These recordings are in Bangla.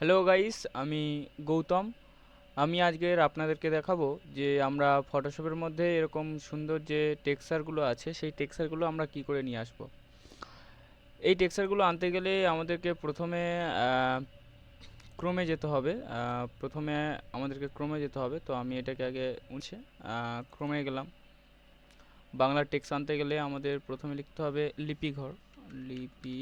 হ্যালো গাইস আমি গৌতম। আমি আজকের আপনাদেরকে দেখাবো যে আমরা ফটোশপের মধ্যে এরকম সুন্দর যে টেক্সচারগুলো আছে, সেই টেক্সচারগুলো আমরা কি করে নিয়ে আসব। এই টেক্সচারগুলো আনতে গেলে আমাদেরকে প্রথমে ক্রোমে যেতে হবে। প্রথমে আমাদেরকে ক্রোমে যেতে হবে। তো আমি এটাকে আগে মুছে ক্রোমে গেলাম। বাংলা টেক্সট আনতে গেলে আমাদের প্রথমে লিখতে হবে লিপিঘর লিপি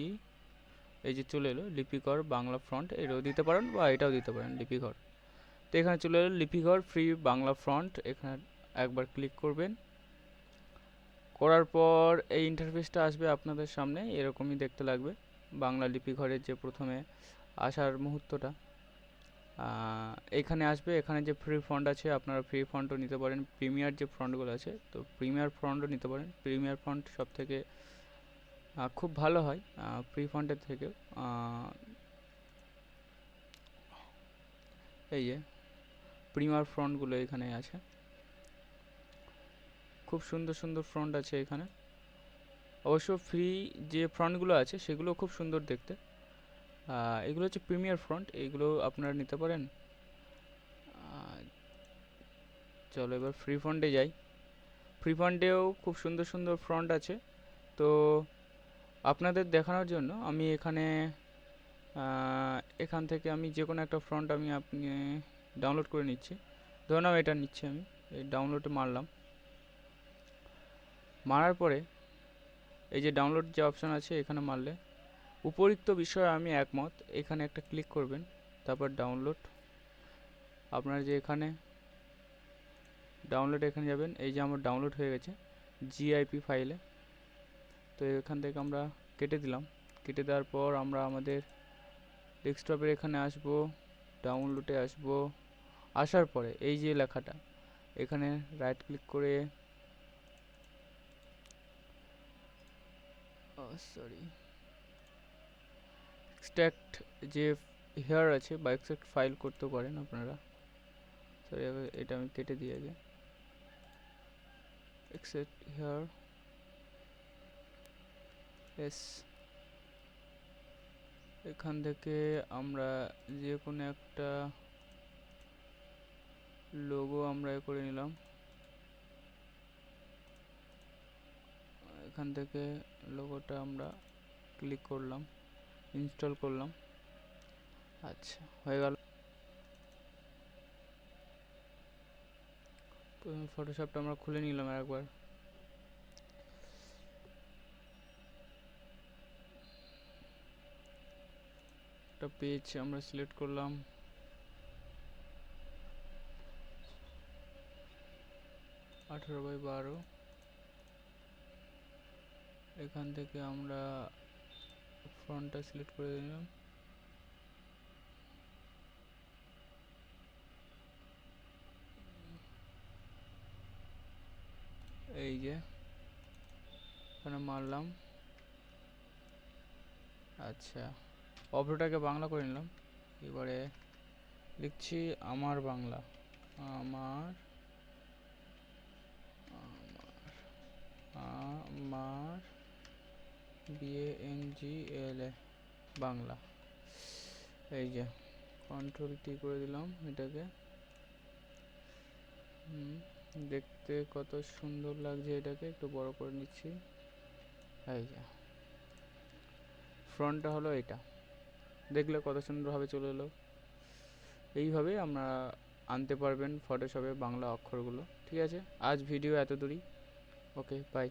এই যে চলে এলো লিপিকর বাংলা ফ্রন্ট, এটাও দিতে পারেন বা এটাও দিতে পারেন লিপিঘর। তো এখানে চলে এলো লিপিঘর, ফ্রি বাংলা ফ্রন্ট, এখানে একবার ক্লিক করবেন। করার পর এই ইন্টারফেসটা আসবে আপনাদের সামনে, এরকমই দেখতে লাগবে বাংলা লিপিঘরের যে প্রথমে আসার মুহূর্তটা। এখানে আসবে, এখানে যে ফ্রি ফন্ট আছে, আপনারা ফ্রি ফন্টও নিতে পারেন। প্রিমিয়ার যে ফন্টগুলো আছে, তো প্রিমিয়ার ফন্টও নিতে পারেন। প্রিমিয়ার ফন্ট সব থেকে খুব ভালো হয় ফ্রি ফন্টের থেকেও। এই যে প্রিমার ফ্রন্টগুলো এখানে আছে। খুব সুন্দর সুন্দর ফ্রন্ট আছে এখানে। অবশ্য ফ্রি যে ফ্রন্টগুলো আছে, সেগুলো খুব সুন্দর দেখতে। এগুলো হচ্ছে প্রিমিয়ার ফ্রন্ট এগুলো আপনারা নিতে পারেন। চলো এবার ফ্রি ফন্টে যাই। ফ্রি ফন্টেও খুব সুন্দর সুন্দর ফ্রন্ট আছে। তো আপনাদের দেখানোর জন্য আমি এখানে এখান থেকে আমি যে কোনো একটা ফ্রন্ট আমি আপনি ডাউনলোড করে নিচ্ছি। ধরে নাও এটা নিচ্ছি আমি, এই ডাউনলোডে মারলাম। মারার পরে এই যে ডাউনলোড যে অপশান আছে এখানে মারলে, উপরিক্ত বিষয়ে আমি একমত, এখানে একটা ক্লিক করবেন, তারপর ডাউনলোড আপনার যে এখানে ডাউনলোড এখানে যাবেন, এই যে আমার ডাউনলোড হয়ে গেছে জিআইপি ফাইলে তো এখান থেকে আমরা কেটে দিলাম। কেটে দেওয়ার পর আমরা আমাদের ডেস্কটপের এখানে আসব ডাউনলোডে আসব। আসার পরে এই যে লেখাটা, এখানে রাইট ক্লিক করে সরি এক্সট্রাক্ট যে হেয়ার আছে বা এক্সট্রাক্ট ফাইল করতে পারেন আপনারা। সরি এটা আমি কেটে দিই আগে। এক্সট্রাক্ট হেয়ার এস এখান থেকে আমরা যে কোনো একটা লোগো আমরা করে নিলাম। এখান থেকে লোগোটা আমরা ক্লিক করলাম ইনস্টল করলাম। আচ্ছা হয়ে গেল। ফটোশপটা আমরা খুলে নিলাম আর একবার একটা পেজ আমরা সিলেক্ট করলাম। আঠেরো বাই বারো। এখান থেকে আমরা ফ্রন্টটা সিলেক্ট করে দিলাম। এই যে, এখানে মারলাম। আচ্ছা। অভ্রটাকে বাংলা করে নিলাম। এবারে লিখছি আমার বাংলা। আমার আমার আমার BA N G L A Bangla. এই যে কন্ট্রোল টি করে দিলাম এটাকে। দেখতে কত সুন্দর লাগছে এটাকে, একটু বড় করে নিচ্ছি। এই যে, ফ্রন্টটা হলো এটা। দেখলে কত সুন্দরভাবে চলে এলো। এইভাবে আমরা আনতে পারবেন ফটোশপে বাংলা অক্ষরগুলো, ঠিক আছে? আজ ভিডিও এত দূরই। Okay bye